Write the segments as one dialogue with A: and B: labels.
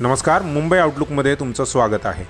A: नमस्कार मुंबई आउटलुकमध्ये तुमचं स्वागत आहे.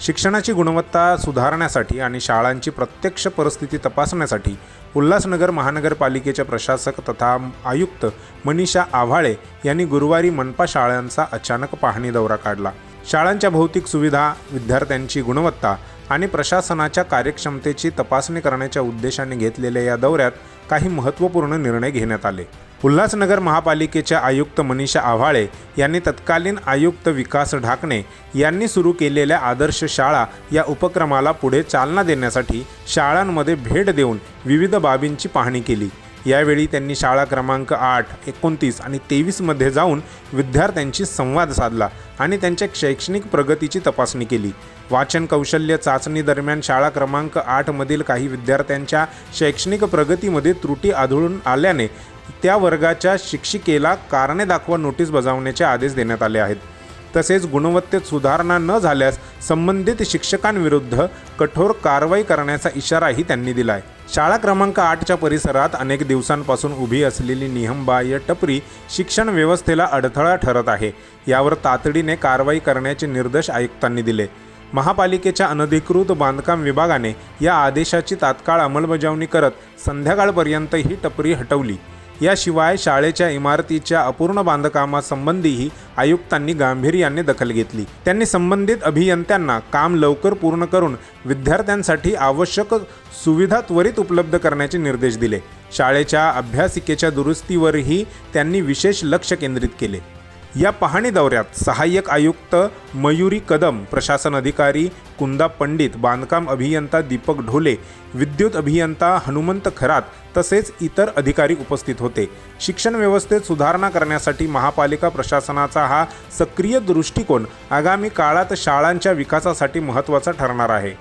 A: शिक्षणाची गुणवत्ता सुधारण्यासाठी आणि शाळांची प्रत्यक्ष परिस्थिती तपासण्यासाठी उल्हासनगर महानगरपालिकेच्या प्रशासक तथा आयुक्त मनीषा आव्हाळे यांनी गुरुवारी मनपा शाळांचा अचानक पाहणी दौरा काढला. शाळांच्या भौतिक सुविधा विद्यार्थ्यांची गुणवत्ता आणि प्रशासनाच्या कार्यक्षमतेची तपासणी करण्याच्या उद्देशाने घेतलेल्या या दौऱ्यात काही महत्त्वपूर्ण निर्णय घेण्यात आले. उल्हासनगर महापालिकेच्या आयुक्त मनीषा आव्हाळे यांनी तत्कालीन आयुक्त विकास ढाकणे यांनी सुरू केलेल्या आदर्श शाळा या उपक्रमाला पुढे चालना देण्यासाठी शाळांमध्ये भेट देऊन विविध बाबींची पाहणी केली. यावेळी त्यांनी शाळा क्रमांक आठ एकोणतीस आणि तेवीसमध्ये जाऊन विद्यार्थ्यांशी संवाद साधला आणि त्यांच्या शैक्षणिक प्रगतीची तपासणी केली. वाचन कौशल्य चाचणी दरम्यान शाळा क्रमांक आठमधील काही विद्यार्थ्यांच्या शैक्षणिक प्रगतीमध्ये त्रुटी आढळून आल्याने त्या वर्गाच्या शिक्षिकेला कारणे दाखवा नोटीस बजावण्याचे आदेश देण्यात आले आहेत. तसेच गुणवत्तेत सुधारणा न झाल्यास संबंधित शिक्षकांविरुद्ध कठोर कारवाई करण्याचा इशाराही त्यांनी दिलाय. शाळा क्रमांक आठच्या परिसरात अनेक दिवसांपासून उभी असलेली नियमबाह्य टपरी शिक्षण व्यवस्थेला अडथळा ठरत आहे. यावर तातडीने कारवाई करण्याचे निर्देश आयुक्तांनी दिले. महापालिकेच्या अनधिकृत बांधकाम विभागाने या आदेशाची तात्काळ अंमलबजावणी करत संध्याकाळपर्यंत ही टपरी हटवली. याशिवाय शाळेच्या इमारतीच्या अपूर्ण बांधकामासंबंधीही आयुक्तांनी गांभीर्याने दखल घेतली. त्यांनी संबंधित अभियंत्यांना काम लवकर पूर्ण करून विद्यार्थ्यांसाठी आवश्यक सुविधा त्वरित उपलब्ध करण्याचे निर्देश दिले. शाळेच्या अभ्यासिकेच्या दुरुस्तीवरही त्यांनी विशेष लक्ष केंद्रित केले. या पाहणी दौऱ्यात सहाय्यक आयुक्त मयुरी कदम प्रशासन अधिकारी कुंदा पंडित बांधकाम अभियंता दीपक ढोले विद्युत अभियंता हनुमंत खरात तसेच इतर अधिकारी उपस्थित होते. शिक्षण व्यवस्थेत सुधारणा करण्यासाठी महापालिका प्रशासनाचा हा सक्रिय दृष्टिकोन आगामी काळात शाळांच्या विकासासाठी महत्त्वाचा ठरणार आहे.